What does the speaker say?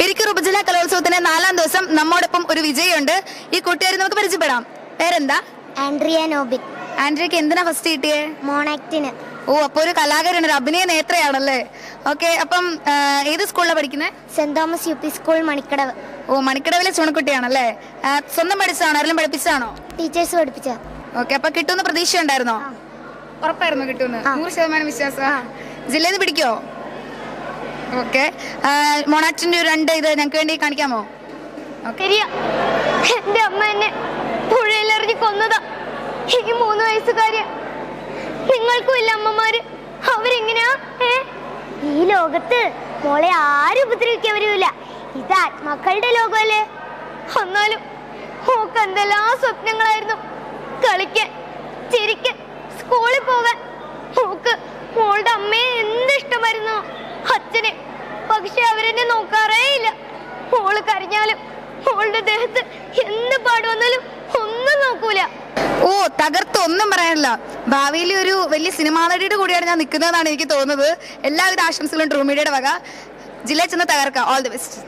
പെരിക്കർ ഉപജില്ലാ കലോത്സവത്തിന്റെ നാലാം ദിവസം നമ്മോടൊപ്പം ഒരു വിജയമുണ്ട് ഈ കുട്ടിയെ നമുക്ക് പരിചയപ്പെടാം. പേരെന്താ? ആൻഡ്രിയ നോബിൻ ആൻഡ്രിയക്ക് എന്തിനാ ഫസ്റ്റ് കിട്ടിയേ? മോണാക്ടിന് ഓ അപ്പൊ ഒരു കലാകാരനാണ്. ഒരു അഭിനയ നേത്രയാണല്ലേ? ഓക്കെ അപ്പം ഏത് സ്കൂളിലാണ് പഠിക്കുന്നത് saint Thomas U P school Manikkadavu. ഓ മണിക്കടവിലെ ചുണക്കുട്ടിയാണല്ലേ? ആ, സ്വന്തം പഠിച്ചതാണോ? ആരെങ്കിലും പഠിപ്പിച്ചതാണോ? ടീച്ചേഴ്സ് പഠിപ്പിച്ച ഓക്കെ അപ്പൊ കിട്ടുമെന്ന് പ്രതീക്ഷ ഉണ്ടായിരുന്നോ ഉറപ്പായിരുന്നു കിട്ടുമെന്ന്. നൂറ് ശതമാനം വിശ്വാസം. ജില്ലയിൽ നിന്ന് പിടിക്കോ? ഓക്കെ മൊണാറ്റിന്റെ ഒരു രണ്ട് ഇത് ഞങ്ങൾക്ക് വേണ്ടി കാണിക്കാമോ? എന്റെ അമ്മ എന്നെ പുഴയിലെറിഞ്ഞ് കൊന്നതാ. ഈ മൂന്ന് വയസ്സുകാരി. നിങ്ങൾക്കും ഇല്ല അമ്മമാര്. അവരെങ്ങനെയാ? ഈ ലോകത്ത് മോളെ ആരും ഉപദ്രവിക്കാൻ വരൂല. ഇത് ആത്മാക്കളുടെ ലോകമല്ലേ? എന്നാലും ഓക്ക് എന്തെല്ലാം സ്വപ്നങ്ങളായിരുന്നു. കളിക്കാൻ ചിരിക്കാൻ സ്കൂളിൽ പോകാൻ. ഓക്ക് മോളുടെ അമ്മയെ എന്ത് ഇഷ്ടമായിരുന്നു? അച്ഛനെ പക്ഷെ അവരെന്നെ നോക്കാറേ ഇല്ല മോൾ കരഞ്ഞാലും മോളുടെ ദേഹത്ത് എന്ത് പാടുവന്നാലും ഒന്നും നോക്കൂല. ഓ തകർത്ത് ഒന്നും പറയാനില്ല. ഭാവിയിൽ ഒരു വലിയ സിനിമാ നടിയുടെ കൂടിയാണ് ഞാൻ നിൽക്കുന്നതെന്നാണ് എനിക്ക് തോന്നുന്നത്. എല്ലാവിധ ആശംസകളും ട്രൂമീഡിയയുടെ വക. ജില്ല ചെന്ന് തകർക്കാം. All the best